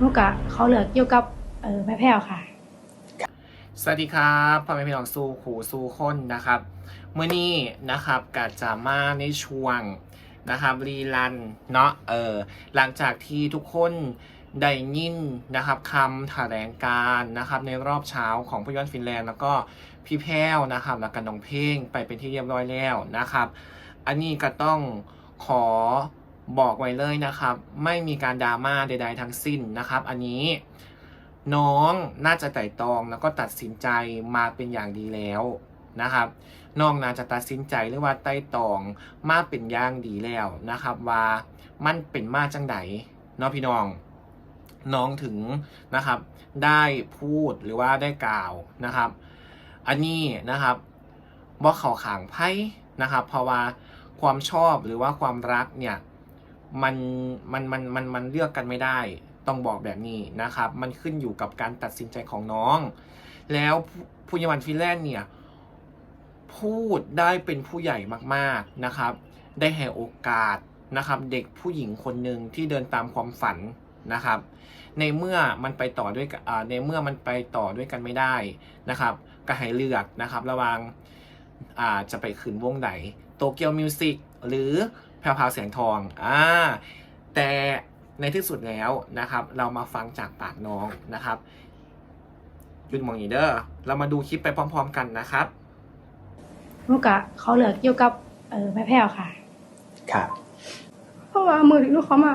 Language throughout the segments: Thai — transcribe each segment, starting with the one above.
นูกะเขาเหลือเกี่ยวกับเออแม่แพ้วค่ะ สวัสดีครับพ่อแม่พี่น้องสู่ขู่สู่คนนะครับเมื่อนี้นะครับกาจะมาในช่วงนะครับรีลันเนาะเออหลังจากที่ทุกคนได้ยินนะครับคำแถลงการนะครับในรอบเช้าของพยอนฟินแลนด์แล้วก็พี่แพ้วนะครับแล้วก็น้องเพลงไปเป็นที่เรียบร้อยแล้วนะครับ อันนี้ก็ต้องขอ บอกไว้เลยนะครับ ไม่มีการดราม่าใด ๆ ทั้งสิ้นนะครับ อันนี้น้องน่าจะไต่ตองแล้วก็ตัดสินใจมาเป็นอย่างดีแล้วนะครับน้องน่าจะตัดสินใจหรือว่าไต่ตองมาเป็นอย่างดีแล้วนะครับ ว่ามันเป็นมาจังไดเนาะพี่น้อง น้องถึงนะครับ ได้พูดหรือว่าได้กล่าวนะครับ อันนี้นะครับว่าเขาขางไพ่นะครับ เพราะว่าความชอบหรือว่าความรักเนี่ย มันมันมันมันมันเลือกกันไม่ได้ ต้องบอกแบบนี้นะครับ มันขึ้นอยู่กับการตัดสินใจของน้อง แล้วผู้ยวันฟิแลนด์เนี่ย พูดได้เป็นผู้ใหญ่มากๆนะครับ ได้ให้โอกาสนะครับ เด็กผู้หญิงคนหนึ่งที่เดินตามความฝันนะครับ ในเมื่อมันไปต่อด้วยในเมื่อมันไปต่อด้วยกันไม่ได้นะครับ ก็ให้เลือกนะครับ ระว่างจะไปขืนวงไหนโตเกียวมิวสิกหรือ พรวพราวแสงทองอ่าแต่ในที่สุดแล้วนะครับ เรามาฟังจากปากน้องนะครับหยุดมองอีเดอร์ เรามาดูคลิปไปพร้อม ๆ กันนะครับนูกะเขาเหลือเกี่ยวกับเออแม่แพ้วค่ะ ครับเพราะว่ามือถือลูกเขามา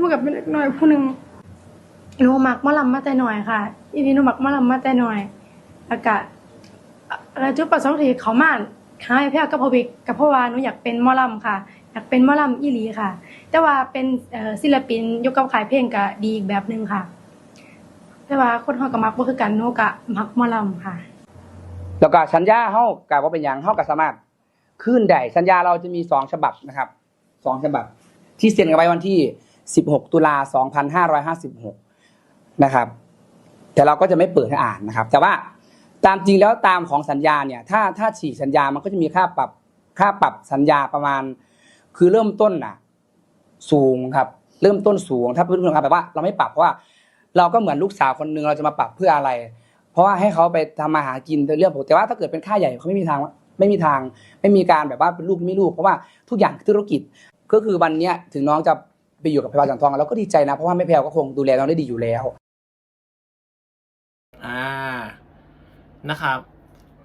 ลูกกับเป็นเด็กน้อยผู้หนึ่งหนูมักหมะลำมาแต่หน่อยค่ะ อีนี้หนูมักหมะลำมาแต่หน่อยแล้วก็แล้วจุดประสงค์ที่เขามาหาแม่แพ้วกับพ่อบิ๊กกับพ่อวาหนูอยากเป็นหมอลำค่ะอยากเป็นมอลำอีหลีค่ะ แต่ว่าเป็นศิลปินยกกับขายเพลงก็ดีอีกแบบหนึ่งค่ะ แต่ว่าคนเฮากับมักบ่คือกันหนูกะมักมอลำค่ะ แล้วก็สัญญาเฮากับว่าเป็นอย่างเฮากับสามารถขึ้นได้สัญญาเราจะมีสองฉบับนะครับสองฉบับ ที่เซ็นกันไว้วันที่ 16 ตุลา2556 นะครับ แต่เราก็จะไม่เปิดให้อ่านนะครับ แต่ว่าตามจริงแล้วตามของสัญญาเนี่ย ถ้าถ้าฉีกสัญญามันก็จะมีค่าปรับค่าปรับสัญญาประมาณ คือเริ่มต้นน่ะ สูงครับ เริ่มต้นสูงถ้าเพื่อนๆครับแบบว่า เราไม่ปรับเพราะว่า เราก็เหมือนลูกสาวคนหนึ่งเราจะมาปรับเพื่ออะไร เพราะว่าให้เขาไปทำมาหากินเป็นเรื่องปกติแต่ว่าถ้าเกิดเป็นค่าใหญ่เขาไม่มีทางไม่มีทาง ไม่มีการแบบว่าเป็นลูกไม่ลูกเพราะว่าทุกอย่างคือธุรกิจก็คือวันเนี้ยถึงน้องจะไปอยู่กับพยาบาลสังทองเราก็ดีใจนะเพราะว่าแม่แพรวก็คงดูแลน้องได้ดีอยู่แล้ว อ่านะครับ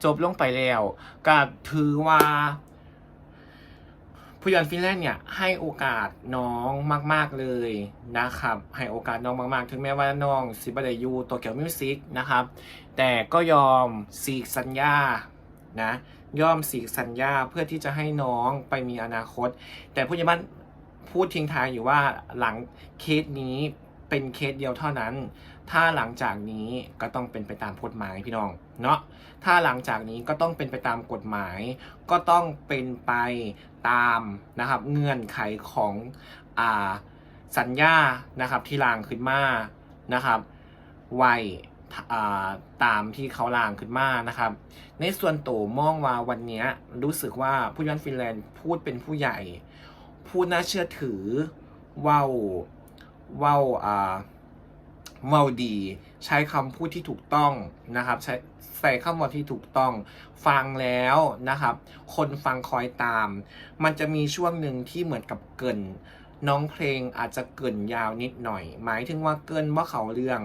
จบลงไปแล้วก็ถือว่า ผู้ยอนฟินแลนด์เนี่ยให้โอกาสน้องมาก ๆเลยนะครับ ให้โอกาสน้องมาก ๆ ถึงแม้ว่าน้องซิบไดยูตัวเกียวมิวสิกนะครับ แต่ก็ยอมสีกสัญญานะยอมสีกสัญญาเพื่อที่จะให้น้องไปมีอนาคต แต่ผู้ใหญ่บ้านพูดทิ้งท้ายอยู่ว่าหลังเคสนี้ เป็นเคสเดียวเท่านั้น ถ้าหลังจากนี้ก็ต้องเป็นไปตามกฎหมายพี่น้องเนาะ ถ้าหลังจากนี้ก็ต้องเป็นไปตามกฎหมาย ก็ต้องเป็นไปตามนะครับเงื่อนไขของอ่าสัญญานะครับที่ลางขึ้นมานะครับไวอ่าตามที่เขาลางขึ้นมานะครับ ในส่วนตัวมองว่าวันนี้รู้สึกว่าผู้ยันฟินแลนด์พูดเป็นผู้ใหญ่ พูดน่าเชื่อถือว้า เว้าอ่าเว้าดี ใช้คำพูดที่ถูกต้องนะครับ ใช้ใส่คำว่าที่ถูกต้อง ฟังแล้วนะครับ คนฟังคอยตาม มันจะมีช่วงหนึ่งที่เหมือนกับเกินน้องเพลงอาจจะเกินยาวนิดหน่อย หมายถึงว่าเกินว่าเขาเรื่อง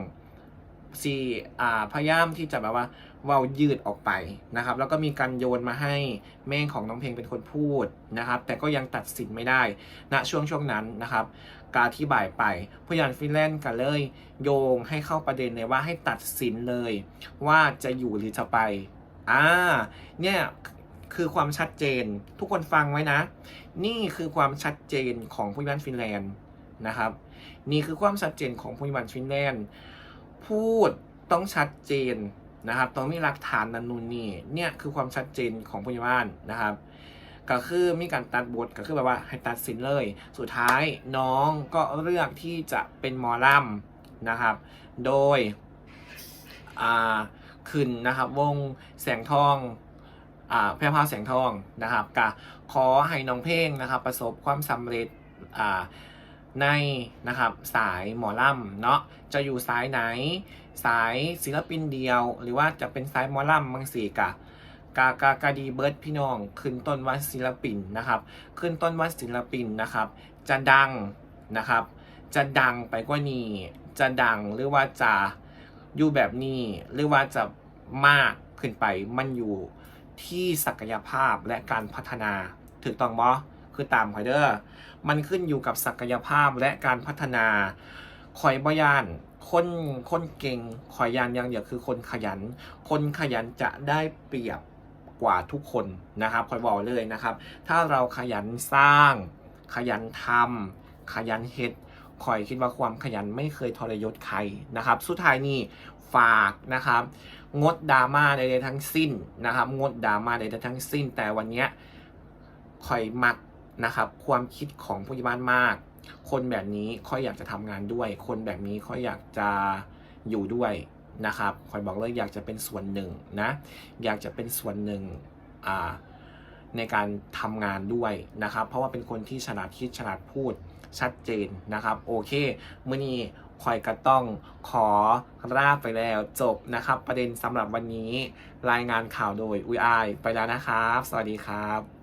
ซีอ่าพยายามที่จะแบบว่าเวายืดออกไปนะครับ แล้วก็มีการโยนมาให้แม่ของน้องเพลงเป็นคนพูดนะครับ แต่ก็ยังตัดสินไม่ได้ณช่วงช่วงนั้นนะครับ การอธิบายไปผู้ยานฟินแลนด์ก็เลย โยงให้เข้าประเด็นเลยว่าให้ตัดสินเลย ว่าจะอยู่หรือจะไปอ่าเนี่ยคือความชัดเจนทุกคนฟังไว้นะ นี่คือความชัดเจนของผู้ยานฟินแลนด์นะครับ นี่คือความชัดเจนของผู้ยานฟินแลนด์ พูดต้องชัดเจนนะครับต้องมีหลักฐานนันนูนนี่เนี่ยคือความชัดเจนของพยาบาลนะครับ ก็คือมีการตัดบทก็คือแบบว่าให้ตัดสินเลย สุดท้ายน้องก็เลือกที่จะเป็นหมอลัมนะครับ โดยอาขึ้นนะครับวงแสงทองอาแพร่พาแสงทองนะครับก็ขอให้น้องเพลงนะครับ ประสบความสำเร็จอา ในนะครับสายหมอลำเนาะจะอยู่สายไหน สายศิลปินเดียว หรือว่าจะเป็นสายหมอลำบางสีกะกากากาดีเบิร์ดพี่น้อง ขึ้นต้นว่าศิลปินนะครับ ขึ้นต้นว่าศิลปินนะครับ จะดังนะครับ จะดังไปกว่านี้ จะดังหรือว่าจะอยู่แบบนี้หรือว่าจะมากขึ้นไปมันอยู่ที่ศักยภาพและการพัฒนาถูกต้องบอ คือตามคอยเดอร์มันขึ้นอยู่กับศักยภาพและการพัฒนาคอยบยานคนคนเก่งคอยยานอย่างเดียวคือคนขยัน คนขยันจะได้เปรียบกว่าทุกคนนะครับคอยบอกเลยนะครับ ถ้าเราขยันสร้าง ขยันทำขยันเฮ็ดคอยคิดว่าความขยันไม่เคยทรยศใครนะครับ สุดท้ายนี่ฝากนะครับ งดดราม่าใดๆทั้งสิ้นนะครับ งดดราม่าใดๆทั้งสิ้น แต่วันนี้คอยมัก นะครับความคิดของผู้ใหญ่บ้านมาก คนแบบนี้ค่อยอยากจะทำงานด้วย คนแบบนี้ค่อยอยากจะอยู่ด้วยนะครับคอยบอกเลยอยากจะเป็นส่วนหนึ่งนะอยากจะเป็นส่วนหนึ่งในการทำงานด้วยนะครับ เพราะว่าเป็นคนที่ฉลาดคิดฉลาดพูดชัดเจนนะครับ โอเคมื่อนี้คอยก็ต้องขอราบไปแล้วจบนะครับ ประเด็นสำหรับวันนี้รายงานข่าวโดยอุยอายไปแล้วนะครับ สวัสดีครับ